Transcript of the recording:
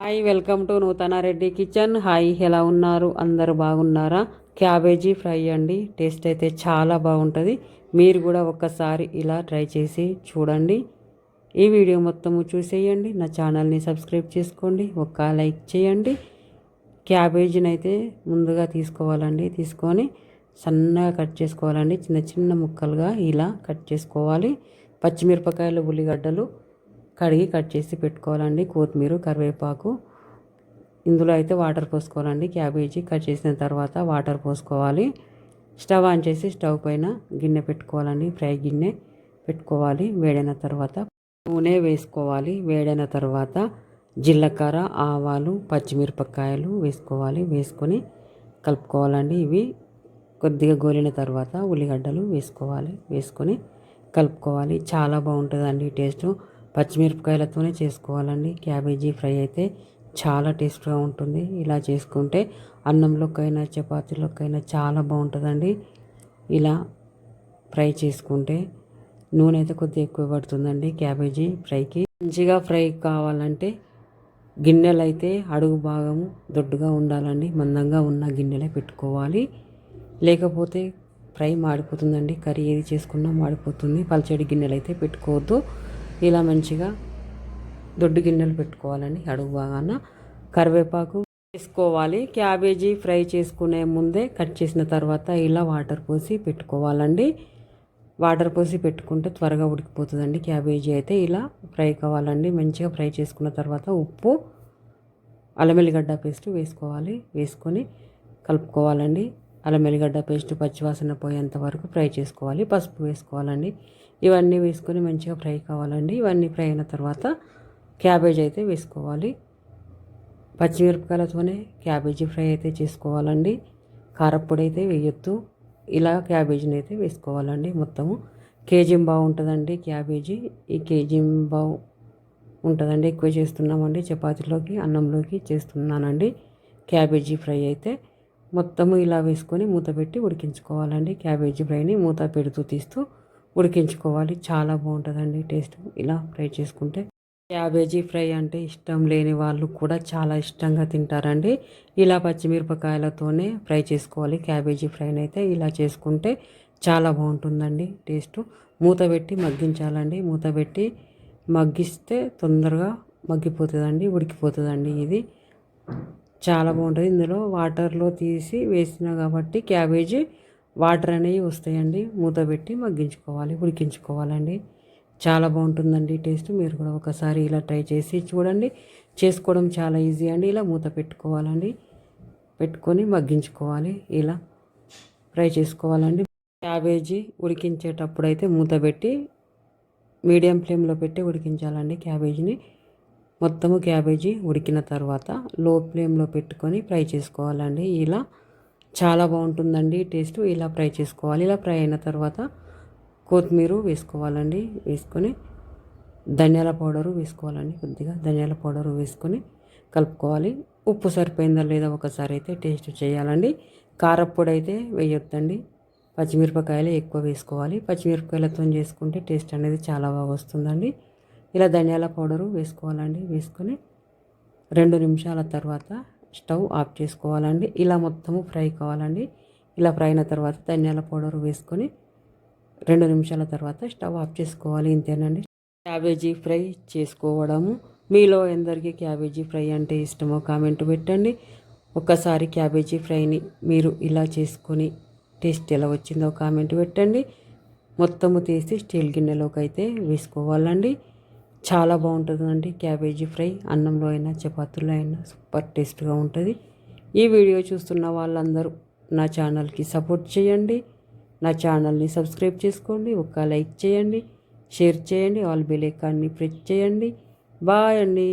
Hi welcome to నూతన Reddy kitchen. Hi ఎలా ఉన్నారు? అందరు బాగున్నారా? క్యాబేజీ ఫ్రై అండి. టేస్ట్ అయితే చాలా బాగుంటుంది. మీరు కూడా ఒక్కసారి ఇలా ట్రై చేసి చూడండి. ఈ వీడియో మొత్తము చూసేయండి. నా ఛానల్ని సబ్స్క్రైబ్ చేసుకోండి. ఒక్క లైక్ చేయండి. క్యాబేజీని అయితే ముందుగా తీసుకోవాలండి. తీసుకొని సన్నగా కట్ చేసుకోవాలండి. చిన్న చిన్న ముక్కలుగా ఇలా కట్ చేసుకోవాలి. పచ్చిమిరపకాయలు ఉల్లిగడ్డలు కడిగి కట్ చేసి పెట్టుకోవాలండి కొత్తిమీర కరివేపాకు. ఇందులో అయితే వాటర్ పోసుకోవాలండి. క్యాబేజీ కట్ చేసిన తర్వాత వాటర్ పోసుకోవాలి. స్టవ్ ఆన్ చేసి స్టవ్ పైన గిన్నె పెట్టుకోవాలండి. ఫ్రై గిన్నె పెట్టుకోవాలి. వేడైన తర్వాత నూనె వేసుకోవాలి. వేడైన తర్వాత జీలకర్ర ఆవాలు పచ్చిమిరపకాయలు వేసుకోవాలి. వేసుకొని కలుపుకోవాలండి ఇవి. కొద్దిగా గోలిన తర్వాత ఉల్లిగడ్డలు వేసుకోవాలి. వేసుకొని కలుపుకోవాలి. చాలా బాగుంటుందండి టేస్ట్. పచ్చిమిరపకాయలతోనే చేసుకోవాలండి. క్యాబేజీ ఫ్రై అయితే చాలా టేస్ట్గా ఉంటుంది. ఇలా చేసుకుంటే అన్నంలోకైనా చపాతీలోకైనా చాలా బాగుంటుందండి. ఇలా ఫ్రై చేసుకుంటే నూనె అయితే కొద్దిగా ఎక్కువ పడుతుందండి క్యాబేజీ ఫ్రైకి. మంచిగా ఫ్రై కావాలంటే గిన్నెలు అయితే అడుగు భాగం దొడ్డుగా ఉండాలండి. మందంగా ఉన్న గిన్నెలే పెట్టుకోవాలి. లేకపోతే ఫ్రై మాడిపోతుందండి. కర్రీ ఏది చేసుకున్నా మాడిపోతుంది. పల్చడి గిన్నెలు అయితే పెట్టుకోవద్దు. ఇలా మంచిగా దొడ్డు గిన్నెలు పెట్టుకోవాలండి. అడుగు బాగాన కరివేపాకు వేసుకోవాలి. క్యాబేజీ ఫ్రై చేసుకునే ముందే కట్ చేసిన తర్వాత ఇలా వాటర్ పోసి పెట్టుకోవాలండి. వాటర్ పోసి పెట్టుకుంటే త్వరగా ఉడికిపోతుందండి. క్యాబేజీ అయితే ఇలా ఫ్రై కావాలండి. మంచిగా ఫ్రై చేసుకున్న తర్వాత ఉప్పు అల్లమెల్లిగడ్డ పేస్ట్ వేసుకోవాలి. వేసుకొని కలుపుకోవాలండి. అల్లం ఎల్లిగడ్డ పేస్ట్ పచ్చివాసన పోయేంత వరకు ఫ్రై చేసుకోవాలి. పసుపు వేసుకోవాలండి. ఇవన్నీ వేసుకొని మంచిగా ఫ్రై కావాలండి. ఇవన్నీ ఫ్రై అయిన తర్వాత క్యాబేజ్ అయితే వేసుకోవాలి. పచ్చిమిరపకాయలతోనే క్యాబేజీ ఫ్రై అయితే చేసుకోవాలండి. కారప్పొడి అయితే వేయొద్దు. ఇలా క్యాబేజీని అయితే వేసుకోవాలండి మొత్తము. కేజీ బాగుంటుందండి క్యాబేజీ. ఈ కేజీ బావు ఉంటుందండి. ఎక్కువ చేస్తున్నామండి చపాతీలోకి అన్నంలోకి చేస్తున్నానండి. క్యాబేజీ ఫ్రై అయితే మొత్తము ఇలా వేసుకొని మూత పెట్టి ఉడికించుకోవాలండి. క్యాబేజీ ఫ్రైని మూత పెడుతూ తీస్తూ ఉడికించుకోవాలి. చాలా బాగుంటుందండి టేస్ట్. ఇలా ఫ్రై చేసుకుంటే క్యాబేజీ ఫ్రై అంటే ఇష్టం లేని వాళ్ళు కూడా చాలా ఇష్టంగా తింటారండి. ఇలా పచ్చిమిరపకాయలతోనే ఫ్రై చేసుకోవాలి. క్యాబేజీ ఫ్రైని అయితే ఇలా చేసుకుంటే చాలా బాగుంటుందండి టేస్ట్. మూత పెట్టి మగ్గించాలండి. మూత పెట్టి మగ్గిస్తే తొందరగా మగ్గిపోతుందండి ఉడికిపోతుందండి ఇది. చాలా బాగుంటుంది. ఇందులో వాటర్లో తీసి వేసిన కాబట్టి క్యాబేజీ వాటర్ అనేవి వస్తాయండి. మూత పెట్టి మగ్గించుకోవాలి ఉడికించుకోవాలండి. చాలా బాగుంటుందండి టేస్ట్. మీరు కూడా ఒకసారి ఇలా ట్రై చేసి చూడండి. చేసుకోవడం చాలా ఈజీ అండి. ఇలా మూత పెట్టుకోవాలండి. పెట్టుకొని మగ్గించుకోవాలి. ఇలా ఫ్రై చేసుకోవాలండి. క్యాబేజీ ఉడికించేటప్పుడు అయితే మూత పెట్టి మీడియం ఫ్లేమ్లో పెట్టి ఉడికించాలండి క్యాబేజీని. మొత్తము క్యాబేజీ ఉడికిన తర్వాత లో ఫ్లేమ్లో పెట్టుకొని ఫ్రై చేసుకోవాలండి. ఇలా చాలా బాగుంటుందండి. టేస్ట్ ఇలా ఫ్రై చేసుకోవాలి. ఇలా ఫ్రై అయిన తర్వాత కొత్తిమీర వేసుకోవాలండి. వేసుకొని ధనియాల పౌడరు వేసుకోవాలండి. కొద్దిగా ధనియాల పౌడరు వేసుకొని కలుపుకోవాలి. ఉప్పు సరిపోయిందా లేదా ఒకసారి అయితే టేస్ట్ చేయాలండి. కారప్పొడి అయితే వేయొద్దండి. పచ్చిమిరపకాయలు ఎక్కువ వేసుకోవాలి. పచ్చిమిరపకాయలతో చేసుకుంటే టేస్ట్ అనేది చాలా బాగా వస్తుందండి. ఇలా ధనియాల పౌడరు వేసుకోవాలండి. వేసుకొని రెండు నిమిషాల తర్వాత స్టవ్ ఆఫ్ చేసుకోవాలండి. ఇలా మొత్తము ఫ్రై కావాలండి. ఇలా ఫ్రై అయిన తర్వాత ధనియాల పౌడర్ వేసుకొని రెండు నిమిషాల తర్వాత స్టవ్ ఆఫ్ చేసుకోవాలి. ఇంతేనండి. క్యాబేజీ ఫ్రై చేసుకోవడము. మీలో ఎందరికీ క్యాబేజీ ఫ్రై అంటే ఇష్టమో కామెంట్ పెట్టండి. ఒక్కసారి క్యాబేజీ ఫ్రైని మీరు ఇలా చేసుకొని టేస్ట్ ఎలా వచ్చిందో కామెంట్ పెట్టండి. మొత్తము తీసి స్టీల్ గిన్నెలోకి అయితే వేసుకోవాలండి. చాలా బాగుంటుందండి. క్యాబేజీ ఫ్రై అన్నంలో అయినా చపాతీలో అయినా సూపర్ టేస్ట్గా ఉంటుంది. ఈ వీడియో చూస్తున్న వాళ్ళందరూ నా ఛానల్కి సపోర్ట్ చేయండి. నా ఛానల్ని సబ్స్క్రైబ్ చేసుకోండి. ఒక లైక్ చేయండి. షేర్ చేయండి. ఆల్ బెల్ ఐకాన్ని ప్రెస్ చేయండి. బాయ్ అండి.